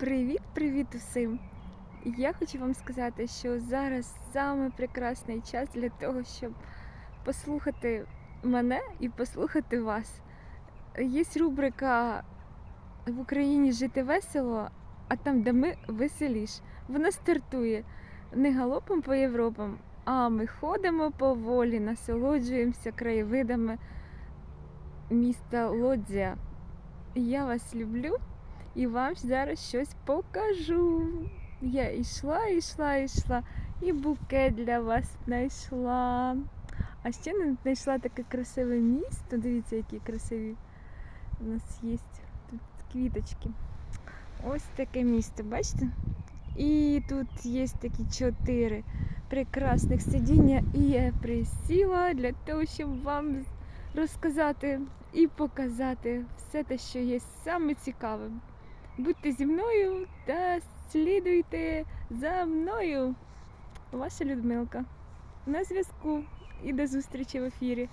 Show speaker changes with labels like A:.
A: Привіт-привіт усім! Я хочу вам сказати, що зараз саме прекрасний час для того, щоб послухати мене і послухати вас. Є рубрика в Україні жити весело, а там, де ми веселіш. Вона стартує не галопом по Європам, а ми ходимо поволі, насолоджуємося краєвидами міста Лодзя. Я вас люблю і вам зараз щось покажу. Я йшла, йшла, йшла, і букет для вас знайшла. А ще не знайшла таке красиве місто. Дивіться, які красиві у нас є тут квіточки. Ось таке місто, бачите? І тут є такі чотири прекрасних сидіння. І я присіла для того, щоб вам розказати і показати все те, що є саме цікаве. Будьте зі мною та слідуйте за мною. Ваша Людмилка. На зв'язку і до зустрічі в ефірі.